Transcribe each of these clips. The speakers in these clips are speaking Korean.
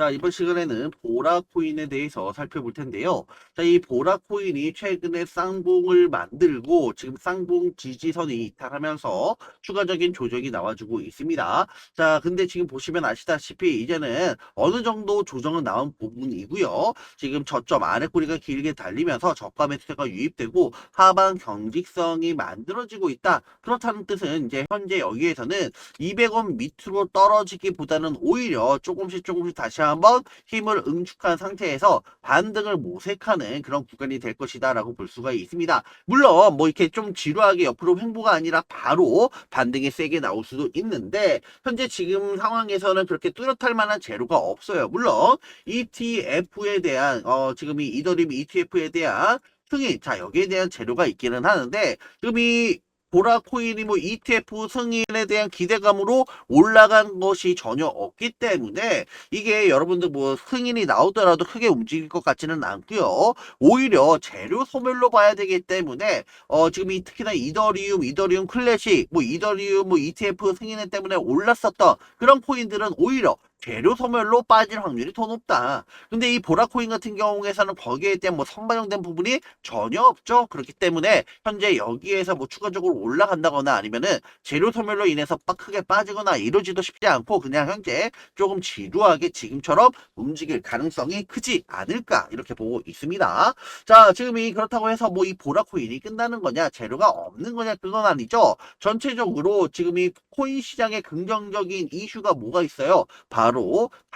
자, 이번 시간에는 보라 코인에 대해서 살펴볼 텐데요. 자, 이 보라 코인이 최근에 쌍봉을 만들고 지금 쌍봉 지지선이 이탈하면서 추가적인 조정이 나와주고 있습니다. 자, 근데 지금 보시면 아시다시피 이제는 어느 정도 조정은 나온 부분이고요. 지금 저점 아래 꼬리가 길게 달리면서 저가 매수세가 유입되고 하방 경직성이 만들어지고 있다. 그렇다는 뜻은 이제 현재 여기에서는 200원 밑으로 떨어지기보다는 오히려 조금씩 조금씩 다시 한번 힘을 응축한 상태에서 반등을 모색하는 그런 구간이 될 것이다라고 볼 수가 있습니다. 물론 뭐 이렇게 좀 지루하게 옆으로 횡보가 아니라 바로 반등이 세게 나올 수도 있는데 현재 지금 상황에서는 그렇게 뚜렷할 만한 재료가 없어요. 물론 ETF에 대한 어 지금 이 이더리움 ETF에 대한 승인 자 여기에 대한 재료가 있기는 하는데 지금 이 보라 코인이 뭐 ETF 승인에 대한 기대감으로 올라간 것이 전혀 없기 때문에 이게 여러분들 뭐 승인이 나오더라도 크게 움직일 것 같지는 않고요. 오히려 재료 소멸로 봐야 되기 때문에 어 지금 이 특히나 이더리움, 이더리움 클래식, 뭐 이더리움 뭐 ETF 승인에 때문에 올랐었던 그런 코인들은 오히려 재료 소멸로 빠질 확률이 더 높다. 근데 이 보라코인 같은 경우에서는 거기에 대한 뭐 선반영된 부분이 전혀 없죠. 그렇기 때문에 현재 여기에서 뭐 추가적으로 올라간다거나 아니면은 재료 소멸로 인해서 빡 크게 빠지거나 이러지도 쉽지 않고 그냥 현재 조금 지루하게 지금처럼 움직일 가능성이 크지 않을까 이렇게 보고 있습니다. 자, 지금 이 그렇다고 해서 뭐 이 보라코인이 끝나는 거냐, 재료가 없는 거냐 그건 아니죠. 전체적으로 지금 이 코인 시장에 긍정적인 이슈가 뭐가 있어요? 바로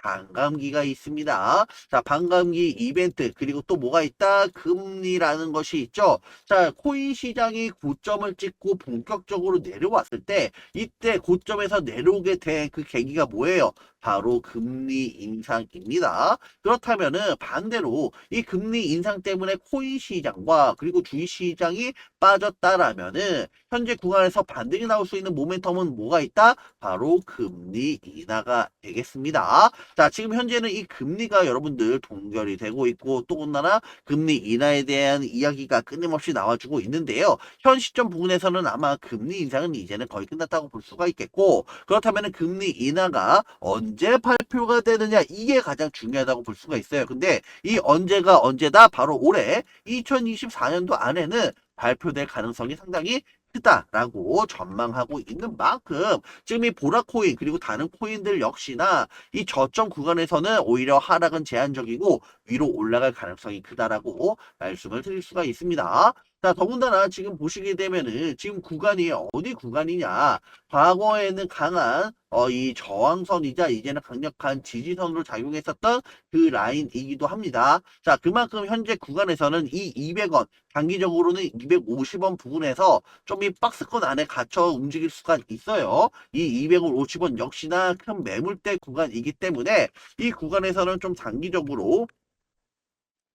반감기가 있습니다. 자, 반감기 이벤트 그리고 또 뭐가 있다? 금리라는 것이 있죠. 자, 코인 시장이 고점을 찍고 본격적으로 내려왔을 때 이때 고점에서 내려오게 된 그 계기가 뭐예요? 바로 금리 인상입니다. 그렇다면은 반대로 이 금리 인상 때문에 코인 시장과 그리고 주식 시장이 빠졌다라면은 현재 구간에서 반등이 나올 수 있는 모멘텀은 뭐가 있다? 바로 금리 인하가 되겠습니다. 자, 지금 현재는 이 금리가 여러분들 동결이 되고 있고 또군다나 금리 인하에 대한 이야기가 끊임없이 나와주고 있는데요. 현 시점 부분에서는 아마 금리 인상은 이제는 거의 끝났다고 볼 수가 있겠고 그렇다면 금리 인하가 언제 발표가 되느냐 이게 가장 중요하다고 볼 수가 있어요. 근데 이 언제가 언제다 바로 올해 2024년도 안에는 발표될 가능성이 상당히 크다라고 전망하고 있는 만큼 지금 이 보라코인 그리고 다른 코인들 역시나 이 저점 구간에서는 오히려 하락은 제한적이고 위로 올라갈 가능성이 크다라고 말씀을 드릴 수가 있습니다. 자, 더군다나 지금 보시게 되면은 지금 구간이 어디 구간이냐. 과거에는 강한 어, 이 저항선이자 이제는 강력한 지지선으로 작용했었던 그 라인이기도 합니다. 자, 그만큼 현재 구간에서는 이 200원, 단기적으로는 250원 부분에서 좀 이 박스권 안에 갇혀 움직일 수가 있어요. 이 250원 역시나 큰 매물대 구간이기 때문에 이 구간에서는 좀 단기적으로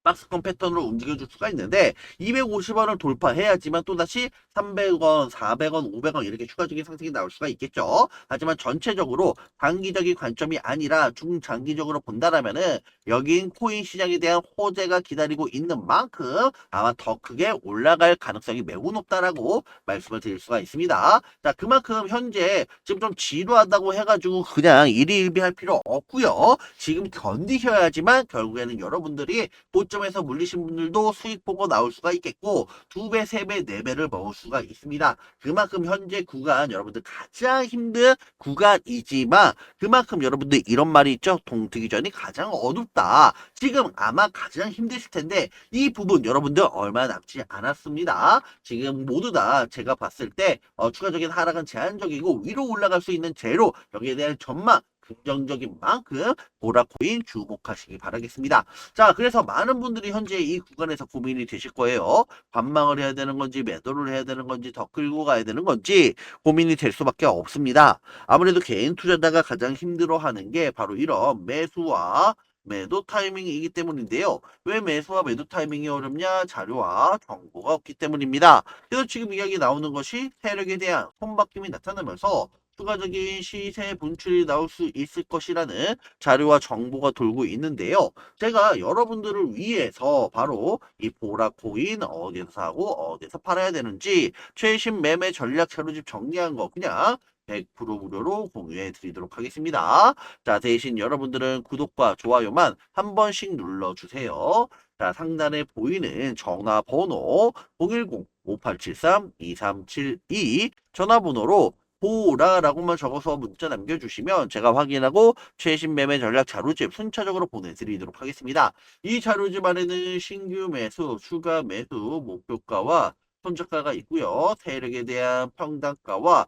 박스권 패턴으로 움직여줄 수가 있는데 250원을 돌파해야지만 또다시 300원, 400원, 500원 이렇게 추가적인 상승이 나올 수가 있겠죠. 하지만 전체적으로 단기적인 관점이 아니라 중장기적으로 본다라면은 여긴 코인 시장에 대한 호재가 기다리고 있는 만큼 아마 더 크게 올라갈 가능성이 매우 높다라고 말씀을 드릴 수가 있습니다. 자, 그만큼 현재 지금 좀 지루하다고 해가지고 그냥 일희일비할 필요 없고요. 지금 견디셔야지만 결국에는 여러분들이 고점 에서 물리신 분들도 수익 보고 나올 수가 있겠고 두 배, 세 배, 네 배를 먹을 수가 있습니다. 그만큼 현재 구간 여러분들 가장 힘든 구간이지만 그만큼 여러분들 이런 말이 있죠. 동트기 전이 가장 어둡다. 지금 아마 가장 힘드실 텐데 이 부분 여러분들 얼마 남지 않았습니다. 지금 모두 다 제가 봤을 때 어, 추가적인 하락은 제한적이고 위로 올라갈 수 있는 재료 여기에 대한 전망 긍정적인 만큼 보라코인 주목하시기 바라겠습니다. 자, 그래서 많은 분들이 현재 이 구간에서 고민이 되실 거예요. 관망을 해야 되는 건지, 매도를 해야 되는 건지, 더 끌고 가야 되는 건지 고민이 될 수밖에 없습니다. 아무래도 개인 투자자가 가장 힘들어 하는 게 바로 이런 매수와 매도 타이밍이기 때문인데요. 왜 매수와 매도 타이밍이 어렵냐? 자료와 정보가 없기 때문입니다. 그래서 지금 이야기 나오는 것이 세력에 대한 손바뀜이 나타나면서 추가적인 시세 분출이 나올 수 있을 것이라는 자료와 정보가 돌고 있는데요. 제가 여러분들을 위해서 바로 이 보라코인 어디서 사고 어디서 팔아야 되는지 최신 매매 전략 자료집 정리한 거 그냥 100% 무료로 공유해 드리도록 하겠습니다. 자, 대신 여러분들은 구독과 좋아요만 한 번씩 눌러주세요. 자, 상단에 보이는 전화번호 010-5873-2372 전화번호로 보라라고만 적어서 문자 남겨주시면 제가 확인하고 최신 매매 전략 자료집 순차적으로 보내드리도록 하겠습니다. 이 자료집 안에는 신규 매수, 추가 매수, 목표가와 손절가가 있고요. 세력에 대한 평단가와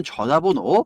전화번호